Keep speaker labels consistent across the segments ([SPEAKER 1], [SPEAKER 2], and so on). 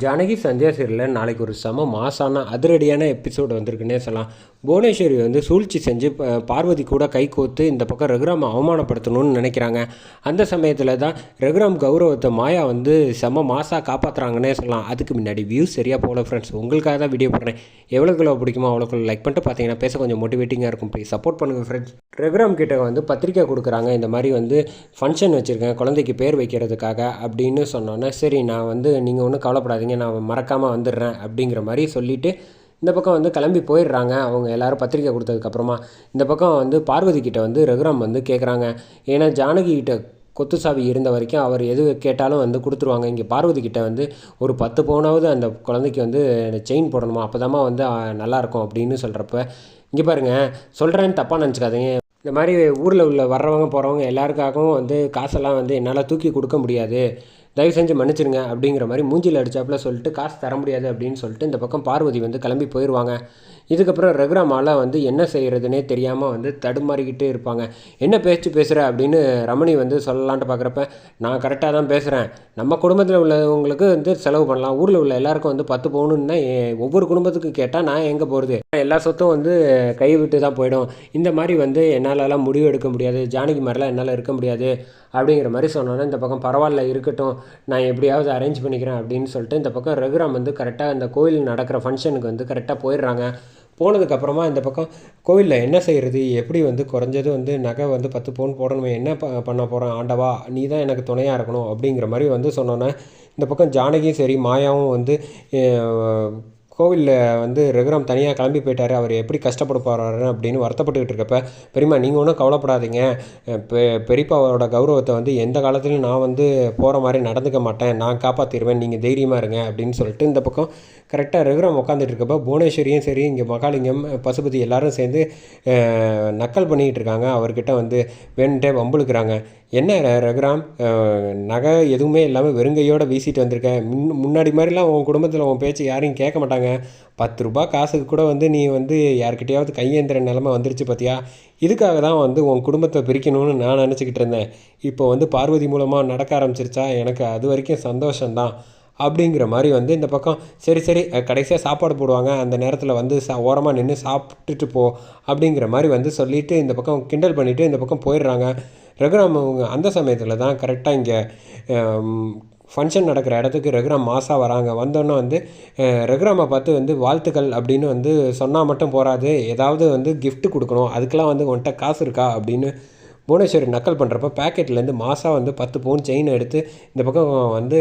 [SPEAKER 1] ஜானகி சந்தியா சீரியலில் நாளைக்கு ஒரு செம மாசான அதிரடியான எபிசோடு வந்திருக்குன்னே சொல்லலாம். புவனேஸ்வரி வந்து சூழ்ச்சி செஞ்சு பார்வதி கூட கை கோத்து இந்த பக்கம் ரகுராம் அவமானப்படுத்தணும்னு நினைக்கிறாங்க. அந்த சமயத்தில் தான் ரகுராம் கௌரவத்தை மாயா வந்து செம மாசாக காப்பாற்றுறாங்கன்னே சொல்லலாம். அதுக்கு முன்னாடி வியூஸ் சரியாக போகல ஃப்ரெண்ட்ஸ் உங்களுக்காக தான் வீடியோ போடுறேன். எவ்வளோக்குள்ள பிடிக்குமோ அவ்வளோக்குள்ள லைக் பண்ணிட்டு பார்த்தீங்கன்னா பேச கொஞ்சம் மோட்டிவேட்டிங்காக இருக்கும். ப்ளீஸ் சப்போர்ட் பண்ணுங்கள் ஃப்ரெண்ட்ஸ் ரகுராம் கிட்ட வந்து பத்திரிக்கை கொடுக்குறாங்க. இந்த மாதிரி வந்து ஃபங்க்ஷன் வச்சுருக்கேன். குழந்தைக்கு பேர் வைக்கிறதுக்காக அப்படின்னு சொன்னோன்னே சரி நான் வந்து நீங்கள் ஒன்றும் கவலைப்படாது கவலைப்படாதீங்க நான் மறக்காமல் வந்துடுறேன் அப்படிங்கிற மாதிரி சொல்லிவிட்டு இந்த பக்கம் வந்து கிளம்பி போயிடுறாங்க. அவங்க எல்லாரும் பத்திரிக்கை கொடுத்ததுக்கப்புறமா இந்த பக்கம் வந்து பார்வதி கிட்ட வந்து ரகுராம் வந்து கேட்குறாங்க ஏன்னா ஜானகி கிட்ட கொத்து சாவி இருந்த வரைக்கும் அவர் எது கேட்டாலும் வந்து கொடுத்துருவாங்க. இங்கே பார்வதி கிட்ட வந்து ஒரு பத்து பவுனாவது அந்த குழந்தைக்கு வந்து செயின் போடணுமா? அப்போ வந்து நல்லாயிருக்கும் அப்படின்னு சொல்கிறப்ப இங்கே பாருங்கள் சொல்கிறேன்னு தப்பாக நினச்சிக்காதீங்க. இந்த மாதிரி ஊரில் உள்ள வர்றவங்க போகிறவங்க எல்லாருக்காகவும் வந்து காசெல்லாம் வந்து என்னால் தூக்கி கொடுக்க முடியாது. தயவு செஞ்சு மன்னிச்சிருங்க அப்படிங்கிற மாதிரி மூஞ்சியில் அடிச்சாப்புல சொல்லிட்டு காசு தர முடியாது அப்படின்னு சொல்லிட்டு இந்த பக்கம் பார்வதி வந்து கிளம்பி போயிடுவாங்க இதுக்கப்புறம் ரகுராமால வந்து என்ன செய்கிறதுனே தெரியாமல் வந்து தடுமாறிக்கிட்டே இருப்பாங்க. என்ன பேச்சு பேசுகிற அப்படின்னு ரமணி வந்து சொல்லலான்ட்டு பார்க்குறப்ப நான் கரெக்டாக தான் பேசுகிறேன் நம்ம குடும்பத்தில் உள்ளவங்களுக்கு வந்து செலவு பண்ணலாம். ஊரில் உள்ள எல்லாருக்கும் வந்து பத்து பவுனுன்னா ஒவ்வொரு குடும்பத்துக்கு கேட்டால் நான் எங்கே போகிறது எல்லா சொத்தும் வந்து கை விட்டு தான் போயிடும். இந்த மாதிரி வந்து என்னாலலாம் முடிவு எடுக்க முடியாது. ஜானகி மாதிரிலாம் என்னால் இருக்க முடியாது. அப்படிங்கிற மாதிரி சொன்னோன்னே இந்த பக்கம் பரவாயில்ல இருக்கட்டும் நான் எப்படியாவது அரேஞ்ச் பண்ணிக்கிறேன் அப்படின்னு சொல்லிட்டு இந்த பக்கம் ரகுராம் வந்து கரெக்டாக இந்த கோயில் நடக்கிற ஃபங்க்ஷனுக்கு வந்து கரெக்டாக போயிடுறாங்க. போனதுக்கப்புறமா இந்த பக்கம் கோவிலில் என்ன செய்கிறது எப்படி வந்து குறைஞ்சது வந்து நகை வந்து பத்து பவுன் போடணுமே என்ன ப பண்ண போகிறேன் ஆண்டவா நீ தான் எனக்கு துணையாக இருக்கணும் அப்படிங்கிற மாதிரி வந்து சொன்னோன்னே இந்த பக்கம் ஜானகியும் சரி மாயாவும் வந்து கோவிலில் வந்து ரகுராம் தனியாக கிளம்பி போயிட்டார். அவர் எப்படி கஷ்டப்பட போகிறாரு அப்படின்னு வருத்தப்பட்டுக்கிட்டு இருக்கப்ப பெரியம்மா நீங்கள் ஒன்றும் கவலைப்படாதீங்க. பெ பெரியப்பாவோட கௌரவத்தை வந்து எந்த காலத்துலையும் நான் வந்து போகிற மாதிரி நடந்துக்க மாட்டேன். நான் காப்பாற்றிடுவேன் நீங்கள் தைரியமாக இருங்க. அப்படின்னு சொல்லிட்டு இந்த பக்கம் கரெக்டாக ரகுராம் உட்காந்துட்டு இருக்கப்போ புவனேஸ்வரியும் சரி இங்கே மகாலிங்கம் பசுபதி எல்லாரும் சேர்ந்து நக்கல் பண்ணிக்கிட்டு இருக்காங்க. அவர்கிட்ட வந்து வேணுன்ட்டே வம்புழுக்கிறாங்க. என்ன ரகுராம்? நகை எதுவுமே இல்லாமல் வெறுங்கையோடு வீசிட்டு வந்திருக்கேன் முன் முன்னாடி மாதிரிலாம் உன் குடும்பத்தில் உன் பேச்சு யாரையும் கேட்க மாட்டாங்க. பத்து ரூபாய் காசுக்கு கூட வந்து நீ வந்து யார்கிட்டையாவது கையேந்திர நிலமை வந்துருச்சு பார்த்தியா இதுக்காக தான் வந்து உன் குடும்பத்தை பிரிக்கணும்னு நான் நினச்சிக்கிட்டு இருந்தேன். இப்போ வந்து பார்வதி மூலமாக நடக்க ஆரம்பிச்சிருச்சா? எனக்கு அது வரைக்கும் சந்தோஷம்தான். அப்படிங்கிற மாதிரி வந்து இந்த பக்கம் சரி சரி கடைசியாக சாப்பாடு போடுவாங்க. அந்த நேரத்தில் வந்து சா ஓரமாக நின்று சாப்பிட்டுட்டு போ அப்படிங்கிற மாதிரி வந்து சொல்லிவிட்டு இந்த பக்கம் கிண்டல் பண்ணிவிட்டு இந்த பக்கம் போயிடுறாங்க. ரகுராம் அவங்க அந்த சமயத்தில் தான் கரெக்டாக இங்கே ஃபங்க்ஷன் நடக்கிற இடத்துக்கு ரகுராம் மாசாக வராங்க. வந்தோன்னே வந்து அஹ், ரகுராமை பார்த்து வந்து வாழ்த்துக்கள் அப்படின்னு வந்து சொன்னால் மட்டும் போகாது ஏதாவது வந்து கிஃப்ட் கொடுக்கணும். அதுக்கெலாம் வந்து உன்கிட்ட காசு இருக்கா? அப்படின்னு புவனேஸ்வரி நக்கல் பண்ணுறப்ப பேக்கெட்லேருந்து மாதம் வந்து பத்து பவுன் செயின் எடுத்து இந்த பக்கம் வந்து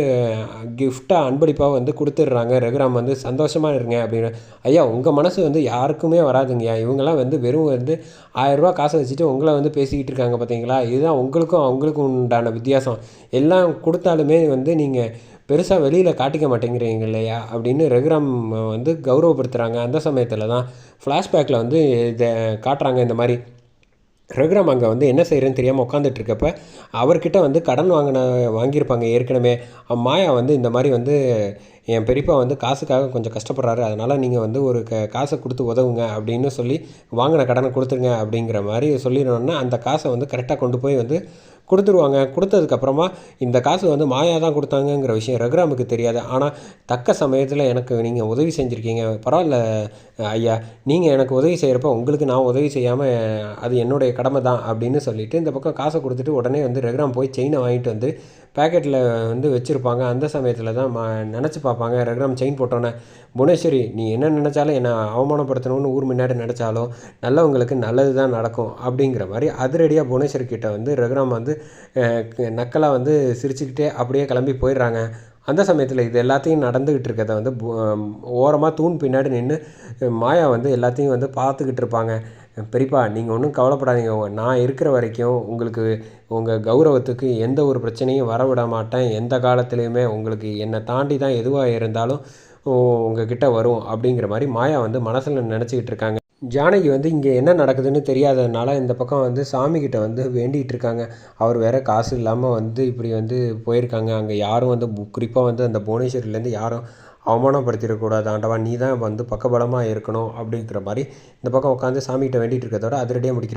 [SPEAKER 1] கிஃப்டாக அன்பளிப்பாக வந்து கொடுத்துட்றாங்க. ரகுராம் வந்து சந்தோஷமாக இருங்க அப்படின்னு. ஐயா உங்கள் மனசு வந்து யாருக்குமே வராதுங்கய்யா. இவங்கெல்லாம் வந்து வெறும் வந்து ஆயிரரூபா காசை வச்சுட்டு உங்களை வந்து பேசிக்கிட்டு இருக்காங்க பார்த்தீங்களா இதுதான் உங்களுக்கும் அவங்களுக்கும் உண்டான வித்தியாசம். எல்லாம் கொடுத்தாலுமே வந்து நீங்கள் பெருசாக வெளியில் காட்டிக்க மாட்டேங்கிறீங்க இல்லையா? அப்படின்னு ரகுராம் வந்து கௌரவப்படுத்துகிறாங்க அந்த சமயத்தில் தான் ஃப்ளாஷ்பேக்கில் வந்து இதை காட்டுறாங்க இந்த மாதிரி. ரகுராம் அங்கே வந்து என்ன செய்கிறேன்னு தெரியாமல் உட்காந்துட்டு இருக்கப்ப அவர்கிட்ட வந்து கடன் வாங்கின வாங்கியிருப்பாங்க ஏற்கனவே. மாயா வந்து இந்த மாதிரி வந்து என் பெரியப்பா வந்து காசுக்காக கொஞ்சம் கஷ்டப்படுறாரு. அதனால் நீங்கள் வந்து ஒரு க காசை கொடுத்து உதவுங்க அப்படின்னு சொல்லி வாங்கின கடனை கொடுத்துருங்க அப்படிங்கிற மாதிரி சொல்லிடணுன்னா அந்த காசை வந்து கரெக்டாக கொண்டு போய் வந்து கொடுத்துருவாங்க. கொடுத்ததுக்கப்புறமா இந்த காசு வந்து மாயா தான் கொடுத்தாங்கங்கிற விஷயம் ரகுராமுக்கு தெரியாது. ஆனால் தக்க சமயத்தில் எனக்கு நீங்கள் உதவி செஞ்சுருக்கீங்க. பரவாயில்ல ஐயா. நீங்கள் எனக்கு உதவி செய்கிறப்ப உங்களுக்கு நான் உதவி செய்யாமல் அது என்னுடைய கடமை தான் அப்படின்னு சொல்லிவிட்டு இந்த பக்கம் காசை கொடுத்துட்டு உடனே வந்து ரகுராம் போய் செயினை வாங்கிட்டு வந்து பேக்கெட்டில் வந்து வச்சுருப்பாங்க. அந்த சமயத்தில் தான் மா நினச்சி பார்ப்பாங்க. ரகுராம் செயின் போட்டோன்னே புவனேஸ்வரி நீ என்ன நினச்சாலும் என்னை அவமானப்படுத்தணும்னு ஊர் முன்னாடி நினச்சாலும் நல்லவங்களுக்கு நல்லது தான் நடக்கும். அப்படிங்கிற மாதிரி அதிரடியாக புவனேஸ்வரி கிட்டே வந்து ரகுராம் வந்து நக்கலாக வந்து சிரிச்சுக்கிட்டே அப்படியே கிளம்பி போயிடுறாங்க. அந்த சமயத்தில் இது எல்லாத்தையும் நடந்துக்கிட்டு இருக்கிறத வந்து ஓரமாக தூண் பின்னாடி நின்று மாயா வந்து எல்லாத்தையும் வந்து பார்த்துக்கிட்டு இருப்பாங்க. பெரியப்பா நீங்கள் ஒன்றும் கவலைப்படாதீங்க. நான் இருக்கிற வரைக்கும் உங்களுக்கு உங்கள் கௌரவத்துக்கு எந்த ஒரு பிரச்சனையும் வர விட மாட்டேன். எந்த காலத்துலேயுமே உங்களுக்கு என்னை தாண்டி தான் எதுவாக இருந்தாலும் உங்ககிட்ட வரும் அப்படிங்கிற மாதிரி மாயா வந்து மனசில் நினச்சிக்கிட்டு இருக்காங்க. ஜானகி வந்து இங்கே என்ன நடக்குதுன்னு தெரியாததுனால இந்த பக்கம் வந்து சாமிக்கிட்ட வந்து வேண்டிகிட்டு இருக்காங்க. அவர் வேற காசு இல்லாமல் வந்து இப்படி வந்து போயிருக்காங்க. அங்கே யாரும் வந்து குறிப்பாக வந்து அந்த புவனேஸ்வரிலேருந்து யாரும் அவமானப்படுத்திடக்கூடாது. ஆண்டவா நீ தான் வந்து பக்கபலமாக இருக்கணும் அப்படிங்கிற மாதிரி இந்த பக்கம் உட்காந்து சாமிகிட்ட வேண்டிகிட்டு இருக்கிறதோட அதிரடியாக முடிக்கிறேன்